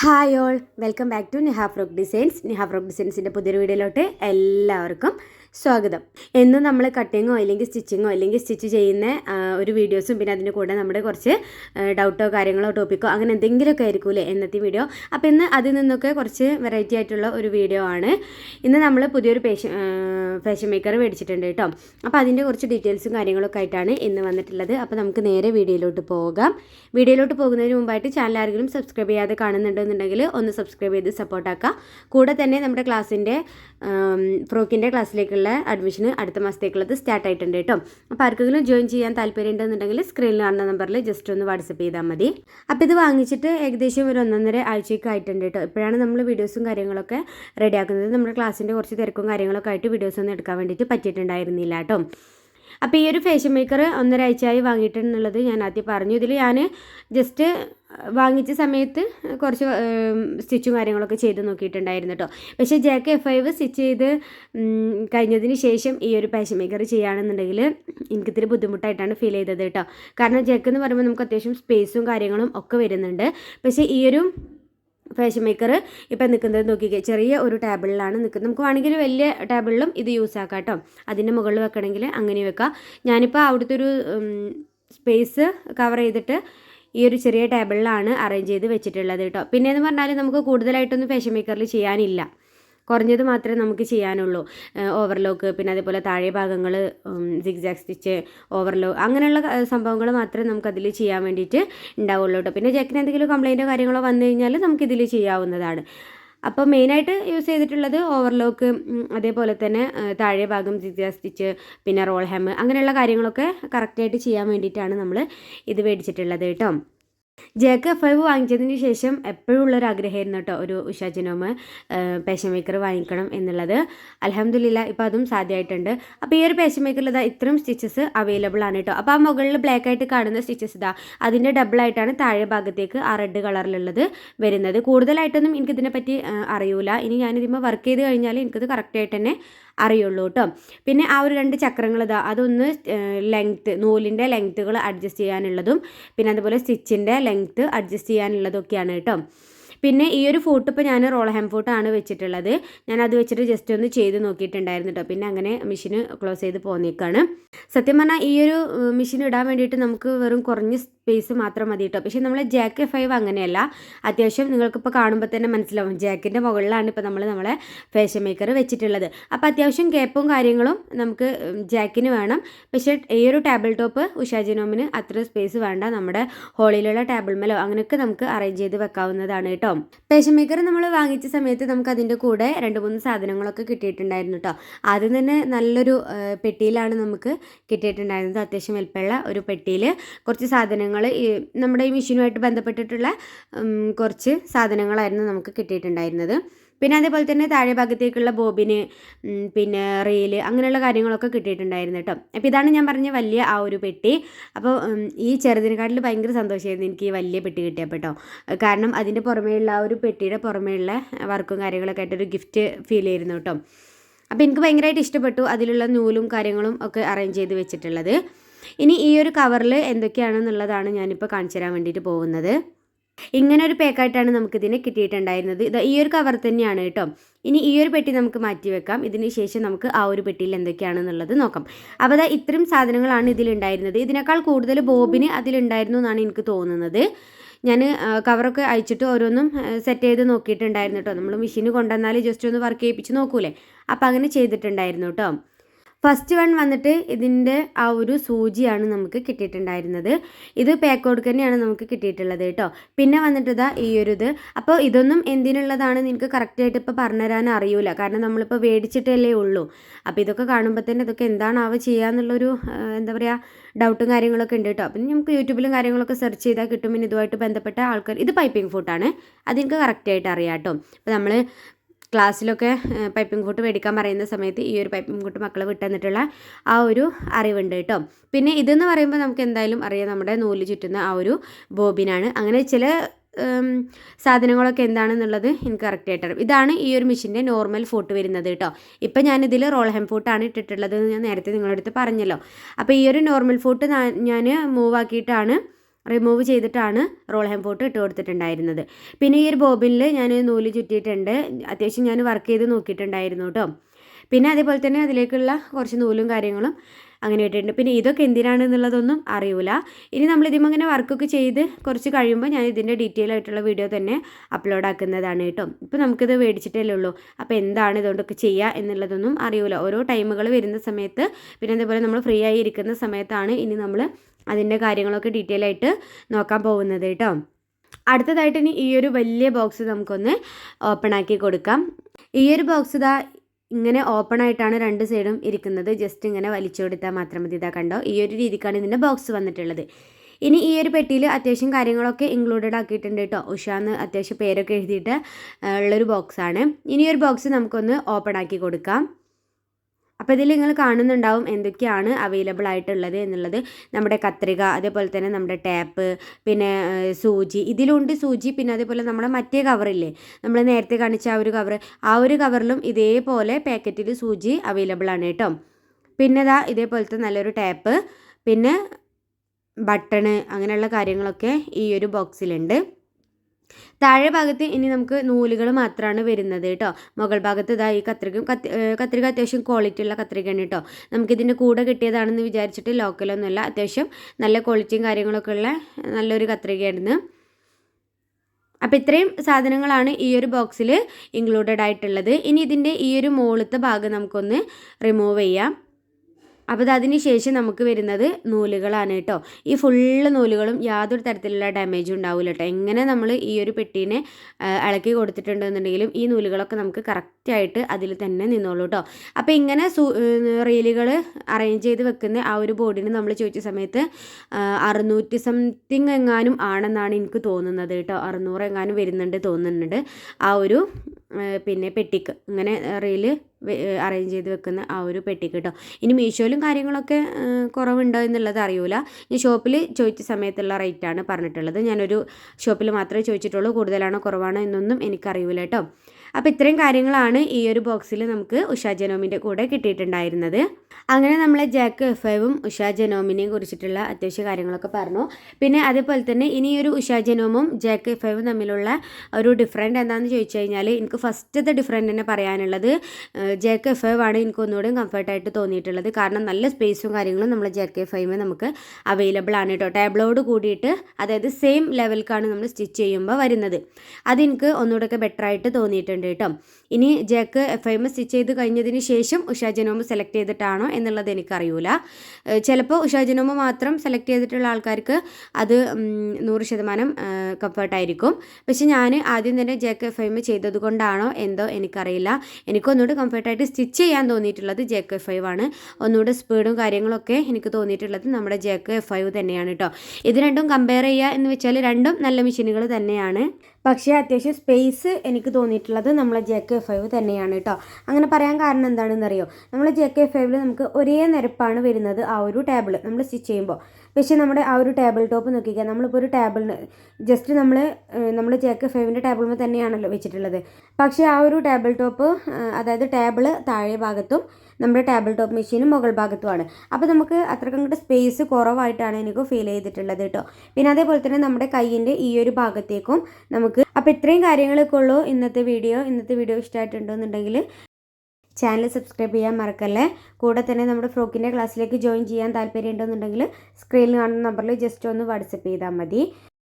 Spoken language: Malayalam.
Hi all. Welcome back to Niha frock designs. Niha frock ഡിസൈൻസിന്റെ പുതിയൊരു വീഡിയോയിലോട്ട് എല്ലാവർക്കും സ്വാഗതം. എന്നും നമ്മൾ കട്ടിങ്ങോ അല്ലെങ്കിൽ സ്റ്റിച്ചിങ്ങോ അല്ലെങ്കിൽ സ്റ്റിച്ച് ചെയ്യുന്ന ഒരു വീഡിയോസും പിന്നെ അതിന്റെ കൂടെ നമ്മുടെ കുറച്ച് ഡൗട്ടോ കാര്യങ്ങളോ ടോപ്പിക്കോ അങ്ങനെ എന്തെങ്കിലുമൊക്കെ ആയിരിക്കൂലേ എന്നത്തെ വീഡിയോ അപ്പോൾ ഇന്ന് അതിൽ നിന്നൊക്കെ കുറച്ച് വെറൈറ്റി ആയിട്ടുള്ള ഒരു വീഡിയോ ആണ്. ഇന്ന് നമ്മൾ പുതിയൊരു പേഷ ഫാഷൻ മേക്കർ മേടിച്ചിട്ടുണ്ട് കേട്ടോ. അപ്പോൾ അതിന്റെ കുറച്ച് ഡീറ്റെയിൽസും കാര്യങ്ങളൊക്കെ ആയിട്ടാണ് ഇന്ന് വന്നിട്ടുള്ളത്. അപ്പോൾ നമുക്ക് നേരെ വീഡിയോയിലോട്ട് പോകാം. വീഡിയോയിലോട്ട് പോകുന്നതിന് മുമ്പായിട്ട് ചാനൽ ആരെങ്കിലും സബ്സ്ക്രൈബ് ചെയ്യാതെ കാണുന്നുണ്ടെന്നുണ്ടെങ്കിൽ ഒന്ന് സബ്സ്ക്രൈബ് ചെയ്ത് സപ്പോർട്ടാക്കുക കൂടെ തന്നെ നമ്മുടെ ക്ലാസ്സിന്റെ ഫ്രോക്കിന്റെ ക്ലാസ്സിലേക്കുള്ള അഡ്മിഷന് അടുത്ത മാസത്തേക്കുള്ളത് സ്റ്റാർട്ട് ആയിട്ടുണ്ട് കേട്ടോ അപ്പോൾ ആർക്കെങ്കിലും ജോയിൻ ചെയ്യാൻ താല്പര്യം ഉണ്ടെന്നുണ്ടെങ്കിൽ സ്ക്രീനിൽ കാണുന്ന നമ്പറിൽ ജസ്റ്റ് ഒന്ന് വാട്സപ്പ് ചെയ്താൽ മതി. അപ്പോൾ ഇത് വാങ്ങിച്ചിട്ട് ഏകദേശം ഒരു ഒന്നൊന്നര ആഴ്ചയൊക്കെ ആയിട്ടുണ്ട് കേട്ടോ ഇപ്പോഴാണ് നമ്മൾ വീഡിയോസും കാര്യങ്ങളൊക്കെ റെഡിയാക്കുന്നത് നമ്മുടെ ക്ലാസ്സിന്റെ കുറച്ച് തിരക്കും കാര്യങ്ങളൊക്കെ ആയിട്ട് വീഡിയോസ് ഒന്നും എടുക്കാൻ വേണ്ടിയിട്ട് പറ്റിയിട്ടുണ്ടായിരുന്നില്ല കേട്ടോ അപ്പോൾ ഈ ഒരു ഫേഷ്യൻ മേക്കർ ഒന്നരാഴ്ചയായി വാങ്ങിയിട്ടുണ്ടെന്നുള്ളത് ഞാൻ ആദ്യം പറഞ്ഞു. ഇതിൽ ഞാൻ ജസ്റ്റ് വാങ്ങിച്ച സമയത്ത് കുറച്ച് സ്റ്റിച്ചും കാര്യങ്ങളൊക്കെ ചെയ്ത് നോക്കിയിട്ടുണ്ടായിരുന്നു കേട്ടോ. പക്ഷേ ജാക്ക് എഫ് ഐവ് സ്റ്റിച്ച് ചെയ്ത് കഴിഞ്ഞതിന് ശേഷം ഈ ഒരു പാഷൻ മേക്കർ ചെയ്യുകയാണെന്നുണ്ടെങ്കിൽ എനിക്കിത്തിരി ബുദ്ധിമുട്ടായിട്ടാണ് ഫീൽ ചെയ്തത് കേട്ടോ. കാരണം ജാക്ക് എന്ന് പറയുമ്പോൾ നമുക്ക് അത്യാവശ്യം സ്പേസും കാര്യങ്ങളും ഒക്കെ വരുന്നുണ്ട്. പക്ഷേ ഈ ഒരു ഫാഷൻ മേക്കർ ഇപ്പം നിൽക്കുന്നത് നോക്കിക്കുക ചെറിയ ഒരു ടേബിളിലാണ് നിൽക്കുന്നത്. നമുക്ക് വേണമെങ്കിൽ വലിയ ടേബിളിലും ഇത് യൂസ് ആക്കാം കേട്ടോ. അതിന്റെ മുകളിൽ വെക്കണമെങ്കിൽ അങ്ങനെ വെക്കാം. ഞാനിപ്പോൾ അവിടുത്തെ ഒരു സ്പേസ് കവർ ചെയ്തിട്ട് ഈ ഒരു ചെറിയ ടേബിളിലാണ് അറേഞ്ച് ചെയ്ത് വെച്ചിട്ടുള്ളത് കേട്ടോ. പിന്നെ എന്ന് പറഞ്ഞാൽ നമുക്ക് കൂടുതലായിട്ടൊന്നും ഫാഷൻ മേക്കറിൽ ചെയ്യാനില്ല. കുറഞ്ഞത് മാത്രമേ നമുക്ക് ചെയ്യാനുള്ളൂ. ഓവർലോക്ക് പിന്നെ അതേപോലെ താഴെ ഭാഗങ്ങൾ സിഗ്സാഗ് സ്റ്റിച്ച് ഓവർലോ അങ്ങനെയുള്ള സംഭവങ്ങൾ മാത്രമേ നമുക്ക് നമുക്കതിൽ ചെയ്യാൻ വേണ്ടിയിട്ട് ഉണ്ടാവുള്ളൂ കേട്ടോ. പിന്നെ ജാക്കിന് എന്തെങ്കിലും കംപ്ലൈന്റോ കാര്യങ്ങളോ വന്നു കഴിഞ്ഞാൽ നമുക്കിതിൽ ചെയ്യാവുന്നതാണ്. അപ്പോൾ മെയിനായിട്ട് യൂസ് ചെയ്തിട്ടുള്ളത് ഓവർലോക്ക് അതേപോലെ തന്നെ താഴെ ഭാഗം ജിജാ സ്റ്റിച്ച് പിന്നെ റോൾ ഹാം അങ്ങനെയുള്ള കാര്യങ്ങളൊക്കെ കറക്റ്റായിട്ട് ചെയ്യാൻ വേണ്ടിയിട്ടാണ് നമ്മൾ ഇത് മേടിച്ചിട്ടുള്ളത് കേട്ടോ. ജേക്ക് ഫൈവ് വാങ്ങിച്ചതിന് ശേഷം എപ്പോഴും ഉള്ളൊരു ആഗ്രഹമായിരുന്നു കേട്ടോ ഒരു ഉഷാ ജിനോമ് പേഷൻ മേക്കർ വാങ്ങിക്കണം എന്നുള്ളത്. അലഹമ്മദില്ല ഇപ്പോൾ അതും സാധ്യമായിട്ടുണ്ട്. അപ്പോൾ ഈ ഒരു പേഷൻ മേക്കറിൽ ഇതാ ഇത്രയും സ്റ്റിച്ചസ് അവൈലബിൾ ആണ് കേട്ടോ. അപ്പോൾ ആ മുകളിൽ ബ്ലാക്ക് ആയിട്ട് കാണുന്ന സ്റ്റിച്ചസ് ഇതാ അതിന്റെ ഡബിളായിട്ടാണ് താഴെ ഭാഗത്തേക്ക് ആ റെഡ് കളറിലുള്ളത് വരുന്നത്. കൂടുതലായിട്ടൊന്നും എനിക്കിതിനെപ്പറ്റി പറ്റി അറിയൂല. ഇനി ഞാനിതിമ്പോൾ വർക്ക് ചെയ്ത് കഴിഞ്ഞാൽ എനിക്കത് കറക്റ്റായിട്ട് തന്നെ അറിയുള്ളൂ കേട്ടോ. പിന്നെ ആ ഒരു രണ്ട് ചക്രങ്ങൾ ഇതാ അതൊന്ന് ലെങ്ത്ത് നൂലിന്റെ ലെങ്ത്തുകൾ അഡ്ജസ്റ്റ് ചെയ്യാനുള്ളതും പിന്നെ അതുപോലെ സ്റ്റിച്ചിന്റെ ലെങ്ത്ത് അഡ്ജസ്റ്റ് ചെയ്യാനുള്ളതൊക്കെയാണ് കേട്ടോ. പിന്നെ ഈ ഒരു ഫോട്ടോ ഇപ്പോൾ ഞാൻ റോൾ ഹാം ഫോട്ടോ ആണ് വെച്ചിട്ടുള്ളത്. ഞാൻ അത് വെച്ചിട്ട് ജസ്റ്റ് ഒന്ന് ചെയ്ത് നോക്കിയിട്ടുണ്ടായിരുന്നു കേട്ടോ പിന്നെ അങ്ങനെ മെഷീൻ ക്ലോസ് ചെയ്ത് പോന്നേക്കാണ്. സത്യം പറഞ്ഞാൽ ഈ ഒരു മെഷീൻ ഇടാൻ വേണ്ടിയിട്ട് നമുക്ക് വെറും കുറഞ്ഞ സ്പേസ് മാത്രം മതി കേട്ടോ പക്ഷേ നമ്മൾ ജാക്ക് ഫൈവ് അങ്ങനെയല്ല. അത്യാവശ്യം നിങ്ങൾക്കിപ്പോൾ കാണുമ്പോൾ തന്നെ മനസ്സിലാവും. ജാക്കിന്റെ മുകളിലാണ് ഇപ്പോൾ നമ്മൾ നമ്മളെ ഫാഷൻ മേക്കർ വെച്ചിട്ടുള്ളത്. അപ്പോൾ അത്യാവശ്യം ഗ്യാപ്പും കാര്യങ്ങളും നമുക്ക് ജാക്കിന് വേണം. പക്ഷേ ഈ ഒരു ടേബിൾ ടോപ്പ് ഉഷാജിനോമിന് അത്ര സ്പേസ് വേണ്ട. നമ്മുടെ ഹോളിലുള്ള ടേബിൾ മേലോ അങ്ങനെയൊക്കെ നമുക്ക് അറേഞ്ച് ചെയ്ത് വെക്കാവുന്നതാണ് കേട്ടോ ഫാഷൻ മേക്കർ നമ്മൾ വാങ്ങിച്ച സമയത്ത് നമുക്ക് അതിന്റെ കൂടെ രണ്ട് മൂന്ന് സാധനങ്ങളൊക്കെ കിട്ടിയിട്ടുണ്ടായിരുന്നു കേട്ടോ. ആദ്യം തന്നെ നല്ലൊരു പെട്ടിയിലാണ് നമുക്ക് കിട്ടിയിട്ടുണ്ടായിരുന്നത്. അത്യാവശ്യം വലിപ്പമുള്ള ഒരു പെട്ടിയിൽ കുറച്ച് സാധനങ്ങൾ നമ്മുടെ ഈ മെഷീനുമായിട്ട് ബന്ധപ്പെട്ടിട്ടുള്ള കുറച്ച് സാധനങ്ങളായിരുന്നു നമുക്ക് കിട്ടിയിട്ടുണ്ടായിരുന്നത്. പിന്നെ അതേപോലെ തന്നെ താഴെ ഭാഗത്തേക്കുള്ള ബോബിന് പിന്നെ റീൽ അങ്ങനെയുള്ള കാര്യങ്ങളൊക്കെ കിട്ടിയിട്ടുണ്ടായിരുന്നു കേട്ടോ. അപ്പോൾ ഇതാണ് ഞാൻ പറഞ്ഞ വലിയ ആ ഒരു പെട്ടി. അപ്പോൾ ഈ ചെറുതിനെക്കാട്ടിൽ ഭയങ്കര സന്തോഷമായിരുന്നു എനിക്ക് ഈ വലിയ പെട്ടി കിട്ടിയപ്പോൾ കേട്ടോ കാരണം അതിന്റെ പുറമേയുള്ള ആ ഒരു പെട്ടിയുടെ പുറമേയുള്ള വർക്കും കാര്യങ്ങളൊക്കെ ആയിട്ടൊരു ഗിഫ്റ്റ് ഫീൽ ചെയ്യുന്നു കേട്ടോ അപ്പോൾ എനിക്ക് ഭയങ്കരമായിട്ട് ഇഷ്ടപ്പെട്ടു അതിലുള്ള നൂലും കാര്യങ്ങളും ഒക്കെ അറേഞ്ച് ചെയ്ത് വെച്ചിട്ടുള്ളത്. ഇനി ഈ ഒരു കവറിൽ എന്തൊക്കെയാണെന്നുള്ളതാണ് ഞാനിപ്പോൾ കാണിച്ചു തരാൻ വേണ്ടിയിട്ട് പോകുന്നത്. ഇങ്ങനെ ഒരു പാക്കായിട്ടാണ് നമുക്കിതിന് കിട്ടിയിട്ടുണ്ടായിരുന്നത്. ഇത് ഈ ഒരു കവർ തന്നെയാണ് കേട്ടോ. ഇനി ഈ ഒരു പെട്ടി നമുക്ക് മാറ്റി വെക്കാം. ഇതിന് ശേഷം നമുക്ക് ആ ഒരു പെട്ടിയിൽ എന്തൊക്കെയാണെന്നുള്ളത് നോക്കാം. അപ്പോൾ അതാ ഇത്രയും സാധനങ്ങളാണ് ഇതിലുണ്ടായിരുന്നത്. ഇതിനേക്കാൾ കൂടുതൽ ബോബിന് അതിലുണ്ടായിരുന്നു എന്നാണ് എനിക്ക് തോന്നുന്നത്. ഞാൻ കവറൊക്കെ അയച്ചിട്ട് ഓരോന്നും സെറ്റ് ചെയ്ത് നോക്കിയിട്ടുണ്ടായിരുന്നു കേട്ടോ. നമ്മൾ മെഷീന് കൊണ്ടുവന്നാൽ ജസ്റ്റ് ഒന്ന് വർക്ക് ചെയ്യിപ്പിച്ച് നോക്കൂലേ. അപ്പോൾ അങ്ങനെ ചെയ്തിട്ടുണ്ടായിരുന്നു കേട്ടോ. ഫസ്റ്റ് വൺ വന്നിട്ട് ഇതിന്റെ ആ ഒരു സൂചിയാണ് നമുക്ക് കിട്ടിയിട്ടുണ്ടായിരുന്നത്. ഇത് പേക്കോട് തന്നെയാണ് നമുക്ക് കിട്ടിയിട്ടുള്ളത് കേട്ടോ. പിന്നെ വന്നിട്ട് ഈ ഒരു ഇത്. അപ്പോൾ ഇതൊന്നും എന്തിനുള്ളതാണ് നിനക്ക് കറക്റ്റായിട്ട് ഇപ്പോൾ പറഞ്ഞുതരാൻ അറിയൂല. കാരണം നമ്മളിപ്പോൾ മേടിച്ചിട്ടല്ലേ ഉള്ളൂ. അപ്പോൾ ഇതൊക്കെ കാണുമ്പോൾ തന്നെ ഇതൊക്കെ എന്താണ് അവ ചെയ്യാന്നുള്ളൊരു എന്താ പറയുക ഡൗട്ടും കാര്യങ്ങളൊക്കെ ഉണ്ട് കേട്ടോ. അപ്പം നമുക്ക് യൂട്യൂബിലും കാര്യങ്ങളൊക്കെ സെർച്ച് ചെയ്താൽ കിട്ടും. പിന്നെ ഇതുമായിട്ട് ബന്ധപ്പെട്ട ആൾക്കാർ ഇത് പൈപ്പിംഗ് ഫുഡാണ് അതെനിക്ക് കറക്റ്റായിട്ട് അറിയാം കേട്ടോ. അപ്പോൾ നമ്മൾ ക്ലാസ്സിലൊക്കെ പൈപ്പിംഗ് കൂട്ട് മേടിക്കാൻ പറയുന്ന സമയത്ത് ഈ ഒരു പൈപ്പിംഗ് കൂട്ട് മക്കളെ വിട്ടുതന്നിട്ടുള്ള ആ ഒരു അറിവുണ്ട് കേട്ടോ. പിന്നെ ഇതെന്ന് പറയുമ്പോൾ നമുക്ക് എന്തായാലും അറിയാം നമ്മുടെ നൂൽ ചുറ്റുന്ന ആ ഒരു ബോബിനാണ്. അങ്ങനെ ചില സാധനങ്ങളൊക്കെ എന്താണെന്നുള്ളത് എനിക്ക് കറക്റ്റ് അറിയാം. ഇതാണ് ഈ ഒരു മെഷീന്റെ നോർമൽ ഫോട്ട് വരുന്നത് കേട്ടോ. ഇപ്പം ഞാനിതിൽ റോൾ ഹെം ഫോട്ടാണ് ഇട്ടിട്ടുള്ളത് ഞാൻ നേരത്തെ നിങ്ങളുടെ അടുത്ത് പറഞ്ഞല്ലോ. അപ്പോൾ ഈ ഒരു നോർമൽ ഫോട്ട് ഞാൻ മൂവ് ആക്കിയിട്ടാണ് റിമൂവ് ചെയ്തിട്ടാണ് റോൾ ഹെം പോട്ട് ഇട്ട് കൊടുത്തിട്ടുണ്ടായിരുന്നത്. പിന്നെ ഈ ഒരു ബോബിനിൽ ഞാൻ നൂൽ ചുറ്റിയിട്ടുണ്ട്. അത്യാവശ്യം ഞാൻ വർക്ക് ചെയ്ത് നോക്കിയിട്ടുണ്ടായിരുന്നു കേട്ടോ. പിന്നെ അതേപോലെ തന്നെ അതിലേക്കുള്ള കുറച്ച് നൂലും കാര്യങ്ങളും അങ്ങനെ ഇട്ടിട്ടുണ്ട്. പിന്നെ ഇതൊക്കെ എന്തിനാണ് എന്നുള്ളതൊന്നും അറിയില്ല ഇനി നമ്മൾ ഇതിമ്പോൾ ഇങ്ങനെ വർക്കൊക്കെ ചെയ്ത് കുറച്ച് കഴിയുമ്പോൾ ഞാൻ ഇതിന്റെ ഡീറ്റെയിൽ ആയിട്ടുള്ള വീഡിയോ തന്നെ അപ്ലോഡ് ആക്കുന്നതാണ് കേട്ടോ. ഇപ്പോൾ നമുക്കിത് മേടിച്ചിട്ടല്ലേ ഉള്ളൂ. അപ്പോൾ എന്താണ് ഇതുകൊണ്ടൊക്കെ ചെയ്യുക എന്നുള്ളതൊന്നും അറിയില്ല ഓരോ ടൈമുകൾ വരുന്ന സമയത്ത് പിന്നെ അതേപോലെ നമ്മൾ ഫ്രീ ആയി ഇരിക്കുന്ന സമയത്താണ് ഇനി നമ്മൾ അതിന്റെ കാര്യങ്ങളൊക്കെ ഡീറ്റെയിൽ ആയിട്ട് നോക്കാൻ പോകുന്നത് കേട്ടോ. അടുത്തതായിട്ട് ഇനി ഈ ഒരു വലിയ ബോക്സ് നമുക്കൊന്ന് ഓപ്പൺ ആക്കി കൊടുക്കാം. ഈ ഒരു ബോക്സ് ഇതാ ഇങ്ങനെ ഓപ്പൺ ആയിട്ടാണ് രണ്ട് സൈഡും ഇരിക്കുന്നത്. ജസ്റ്റ് ഇങ്ങനെ വലിച്ചു കൊടുത്താൽ മാത്രം മതി. ഇതാ കണ്ടോ? ഈ ഒരു രീതിക്കാണ് ഇതിന്റെ ബോക്സ് വന്നിട്ടുള്ളത്. ഇനി ഈ ഒരു പെട്ടിയിൽ അത്യാവശ്യം കാര്യങ്ങളൊക്കെ ഇൻക്ലൂഡഡ് ആക്കിയിട്ടുണ്ട് കേട്ടോ. ഉഷ എന്ന് അത്യാവശ്യം പേരൊക്കെ എഴുതിയിട്ട് ഉള്ളൊരു ബോക്സാണ് ഇനി ഒരു ബോക്സ് നമുക്കൊന്ന് ഓപ്പൺ ആക്കി കൊടുക്കാം. അപ്പോൾ ഇതിൽ നിങ്ങൾ കാണുന്നുണ്ടാവും എന്തൊക്കെയാണ് അവൈലബിൾ ആയിട്ടുള്ളത് എന്നുള്ളത്. നമ്മുടെ കത്രിക അതേപോലെ തന്നെ നമ്മുടെ ടാപ്പ് പിന്നെ സൂചി. ഇതിലുണ്ട് സൂചി പിന്നെ അതേപോലെ നമ്മുടെ മറ്റേ കവറില്ലേ നമ്മൾ നേരത്തെ കാണിച്ച ആ ഒരു കവർ ആ ഒരു കവറിലും ഇതേപോലെ പാക്കറ്റിൽ സൂചി അവൈലബിൾ ആണ് കേട്ടോ. പിന്നെ ഇതാ ഇതേപോലത്തെ നല്ലൊരു ടാപ്പ്. പിന്നെ ബട്ടണ് അങ്ങനെയുള്ള കാര്യങ്ങളൊക്കെ ഈ ഒരു ബോക്സിലുണ്ട് താഴെ ഭാഗത്ത് ഇനി നമുക്ക് നൂലുകൾ മാത്രമാണ് വരുന്നത് കേട്ടോ മുകൾ ഭാഗത്ത് ഇതാ ഈ കത്രികയും കത്തി കത്രിക അത്യാവശ്യം ക്വാളിറ്റി ഉള്ള കത്രികയാണ് കേട്ടോ നമുക്കിതിന്റെ കൂടെ കിട്ടിയതാണെന്ന് വിചാരിച്ചിട്ട് ലോക്കലൊന്നുമല്ല അത്യാവശ്യം നല്ല ക്വാളിറ്റിയും കാര്യങ്ങളൊക്കെ ഉള്ള നല്ലൊരു കത്രികയായിരുന്നു. അപ്പോൾ ഇത്രയും സാധനങ്ങളാണ് ഈ ഒരു ബോക്സിൽ ഇൻക്ലൂഡഡ് ആയിട്ടുള്ളത്. ഇനി ഇതിന്റെ ഈ ഒരു മുകളിലത്തെ ഭാഗം നമുക്കൊന്ന് റിമൂവ് ചെയ്യാം. അപ്പോൾ അതിന് ശേഷം നമുക്ക് വരുന്നത് നൂലുകളാണ് കേട്ടോ. ഈ ഫുള്ള് നൂലുകളും യാതൊരു തരത്തിലുള്ള ഡാമേജും ഉണ്ടാവില്ല കേട്ടോ. എങ്ങനെ നമ്മൾ ഈ ഒരു പെട്ടീനെ ഇളക്കി കൊടുത്തിട്ടുണ്ടെന്നുണ്ടെങ്കിലും ഈ നൂലുകളൊക്കെ നമുക്ക് കറക്റ്റായിട്ട് അതിൽ തന്നെ നിന്നോളൂ കേട്ടോ. അപ്പോൾ ഇങ്ങനെ റീലുകൾ അറേഞ്ച് ചെയ്ത് വെക്കുന്ന ആ ഒരു ബോർഡിന് നമ്മൾ ചോദിച്ച സമയത്ത് അറുന്നൂറ്റി സംതിങ് എങ്ങാനും ആണെന്നാണ് എനിക്ക് തോന്നുന്നത് കേട്ടോ. അറുന്നൂറ് എങ്ങാനും വരുന്നുണ്ട് തോന്നുന്നുണ്ട് ആ ഒരു പിന്നെ പെട്ടിക്ക്. ഇങ്ങനെ റീൽ അറേഞ്ച് ചെയ്ത് വെക്കുന്ന ആ ഒരു പെട്ടിക്ക് കേട്ടോ ഇനി മീഷോയിലും കാര്യങ്ങളൊക്കെ കുറവുണ്ടോ എന്നുള്ളത് അറിയൂല. ഞാൻ ഷോപ്പിൽ ചോദിച്ച സമയത്തുള്ള റേറ്റാണ് പറഞ്ഞിട്ടുള്ളത്. ഞാനൊരു ഷോപ്പിൽ മാത്രമേ ചോദിച്ചിട്ടുള്ളൂ കൂടുതലാണോ കുറവാണോ എന്നൊന്നും എനിക്കറിയൂല കേട്ടോ അപ്പോൾ ഇത്രയും കാര്യങ്ങളാണ് ഈ ഒരു ബോക്സിൽ നമുക്ക് ഉഷാ ജനോമിന്റെ കൂടെ കിട്ടിയിട്ടുണ്ടായിരുന്നത്. അങ്ങനെ നമ്മൾ ജാക്ക് എഫ് ഐവും ഉഷാ ജനോമിനെയും കുറിച്ചിട്ടുള്ള അത്യാവശ്യ കാര്യങ്ങളൊക്കെ പറഞ്ഞു. പിന്നെ അതേപോലെ തന്നെ ഇനി ഒരു ഉഷ ജനോമും ജാക്ക് എഫ് ഐവും തമ്മിലുള്ള ഒരു ഡിഫറന്റ് എന്താണെന്ന് ചോദിച്ചു കഴിഞ്ഞാൽ എനിക്ക് ഫസ്റ്റത്തെ ഡിഫറന്റ് തന്നെ പറയാനുള്ളത് ജാക്ക് എഫ് ഐവ് ആണ് എനിക്ക് ഒന്നുകൂടെ കംഫർട്ടായിട്ട് തോന്നിയിട്ടുള്ളത്. കാരണം നല്ല സ്പേസും കാര്യങ്ങളും നമ്മൾ ജാക്ക് എഫ് ഐവ് നമുക്ക് അവൈലബിൾ ആണ് കേട്ടോ. ടേബിളോട് കൂടിയിട്ട് അതായത് സെയിം ലെവൽക്കാണ് നമ്മൾ സ്റ്റിച്ച് ചെയ്യുമ്പോൾ വരുന്നത്. അതെനിക്ക് ഒന്നുകൂടെയൊക്കെ ബെറ്ററായിട്ട് തോന്നിയിട്ടുണ്ട് കേട്ടോ. ഇനി Jack F I M stitch ചെയ്ത് കഴിഞ്ഞതിന് ശേഷം ഉഷാ ജനോമ സെലക്ട് ചെയ്തിട്ടാണോ എന്നുള്ളത് എനിക്കറിയില്ല ചിലപ്പോൾ ഉഷാ ജനോമ മാത്രം സെലക്ട് ചെയ്തിട്ടുള്ള ആൾക്കാർക്ക് അത് നൂറ് ശതമാനം കംഫർട്ടായിരിക്കും പക്ഷെ ഞാൻ ആദ്യം തന്നെ ജേക്ക് എഫ് ഐ എം ചെയ്തത് കൊണ്ടാണോ എന്തോ എനിക്കറിയില്ല. എനിക്കൊന്നുകൂടി കംഫർട്ടായിട്ട് സ്റ്റിച്ച് ചെയ്യാൻ തോന്നിയിട്ടുള്ളത് ജേക്ക് എഫ് ഐ ആണ്. ഒന്നുകൂടെ സ്പീഡും കാര്യങ്ങളൊക്കെ എനിക്ക് തോന്നിയിട്ടുള്ളത് നമ്മുടെ ജേക്ക് എഫ് ഐ തന്നെയാണ് കേട്ടോ ഇത് രണ്ടും കമ്പയർ ചെയ്യുക എന്ന് വെച്ചാൽ രണ്ടും നല്ല മെഷീനുകൾ തന്നെയാണ്. പക്ഷേ അത്യാവശ്യം സ്പേസ് എനിക്ക് തോന്നിയിട്ടുള്ളത് നമ്മളെ ജെ കെ ഫൈവ് തന്നെയാണ് കേട്ടോ. അങ്ങനെ പറയാൻ കാരണം എന്താണെന്ന് അറിയോ നമ്മൾ ജെ കെ ഫൈവിൽ നമുക്ക് ഒരേ നിരപ്പാണ് വരുന്നത് ആ ഒരു ടേബിൾ നമ്മൾ സ്റ്റിച്ച് ചെയ്യുമ്പോൾ. പക്ഷേ നമ്മുടെ ആ ഒരു ടേബിൾ ടോപ്പ് നോക്കിക്കുക നമ്മളിപ്പോൾ ഒരു ടേബിളിന് ജസ്റ്റ് നമ്മൾ നമ്മൾ ജെ കെ ഫൈവിന്റെ ടേബിളിൽ തന്നെയാണല്ലോ വെച്ചിട്ടുള്ളത്. പക്ഷേ ആ ഒരു ടേബിൾ ടോപ്പ് അതായത് ടേബിൾ താഴെ ഭാഗത്തും നമ്മുടെ ടേബിൾ ടോപ്പ് മെഷീനും മുകൾ ഭാഗത്തുമാണ്. അപ്പോൾ നമുക്ക് അത്രയ്ക്ക് അങ്ങോട്ട് സ്പേസ് കുറവായിട്ടാണ് എനിക്ക് ഫീൽ ചെയ്തിട്ടുള്ളത് കേട്ടോ പിന്നെ അതേപോലെ തന്നെ നമ്മുടെ കയ്യിന്റെ ഈ ഒരു ഭാഗത്തേക്കും നമുക്ക് അപ്പോൾ ഇത്രയും കാര്യങ്ങളൊക്കെ ഉള്ളൂ. ഇന്നത്തെ വീഡിയോ ഇന്നത്തെ വീഡിയോ ഇഷ്ടമായിട്ടുണ്ടെന്നുണ്ടെങ്കിൽ ചാനൽ സബ്സ്ക്രൈബ് ചെയ്യാൻ മറക്കല്ലേ? കൂടെ തന്നെ നമ്മുടെ ഫ്രോക്കിന്റെ ക്ലാസ്സിലേക്ക് ജോയിൻ ചെയ്യാൻ താല്പര്യം ഉണ്ടെന്നുണ്ടെങ്കിൽ സ്ക്രീനിൽ കാണുന്ന നമ്പറിൽ ജസ്റ്റ് ഒന്ന് വാട്സപ്പ് ചെയ്താൽ മതി.